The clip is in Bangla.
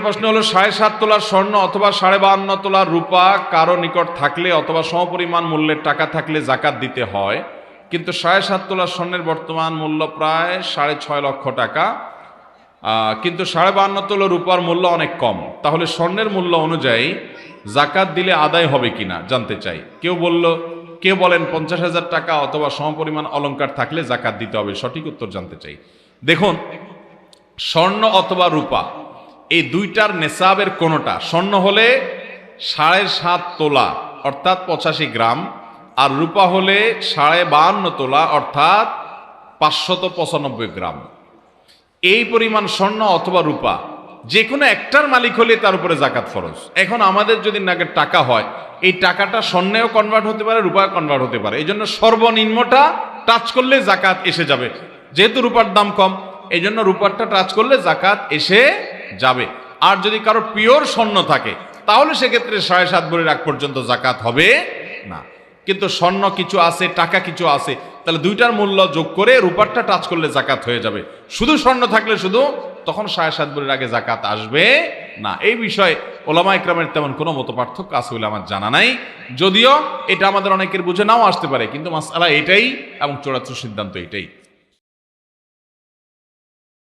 প্রশ্ন হলো, সাড়ে সাত তোলার স্বর্ণ অথবা সাড়ে বাহান্ন তোলার রূপা কারও নিকট থাকলে অথবা সমপরিমাণ মূল্যের টাকা থাকলে জাকাত দিতে হয়। কিন্তু সাড়ে সাত তোলার স্বর্ণের বর্তমান মূল্য প্রায় সাড়ে ছয় লক্ষ টাকা। কিন্তু সাড়ে বাহান্ন তোলা রূপার মূল্য অনেক কম। তাহলে স্বর্ণের মূল্য অনুযায়ী জাকাত দিলে আদায় হবে কিনা জানতে চাই। কেউ বলল, কেউ বলেন পঞ্চাশ হাজার টাকা অথবা সমপরিমাণ অলংকার থাকলে জাকাত দিতে হবে। সঠিক উত্তর জানতে চাই। দেখুন, স্বর্ণ অথবা রূপা এই দুইটার নেশাবের কোনোটা? স্বর্ণ হলে সাড়ে সাত তোলা, অর্থাৎ পঁচাশি গ্রাম, আর রূপা হলে সাড়ে বাহান্ন তোলা, অর্থাৎ পাঁচশত পঁচানব্বই গ্রাম। এই পরিমাণ স্বর্ণ অথবা রূপা যে কোনো একটার মালিক হলে তার উপরে জাকাত ফরজ। এখন আমাদের যদি নাগের টাকা হয়, এই টাকাটা স্বর্ণেও কনভার্ট হতে পারে রূপায় কনভার্ট হতে পারে। এই জন্য সর্বনিম্নটা টাচ করলে জাকাত এসে যাবে। যেহেতু রূপার দাম কম এই জন্য রূপারটা টাচ করলে জাকাত এসে যাবে। আর যদি কারও পিওর স্বর্ণ থাকে, তাহলে সেক্ষেত্রে সাড়ে সাত ভরি রাখ পর্যন্ত জাকাত হবে না। কিন্তু স্বর্ণ কিছু আছে, টাকা কিছু আছে, তাহলে দুইটার মূল্য যোগ করে রূপারটা টাচ করলে জাকাত হয়ে যাবে। শুধু স্বর্ণ থাকলে শুধু, তখন সাড়ে সাত ভরির আগে জাকাত আসবে না। এই বিষয়ে ওলামা ইকরামের তেমন কোনো মতো পার্থক্য আছে বলে আমার জানা নাই। যদিও এটা আমাদের অনেকের বুঝে নাও আসতে পারে, কিন্তু মাসালা এটাই এবং চূড়ান্ত সিদ্ধান্ত এটাই।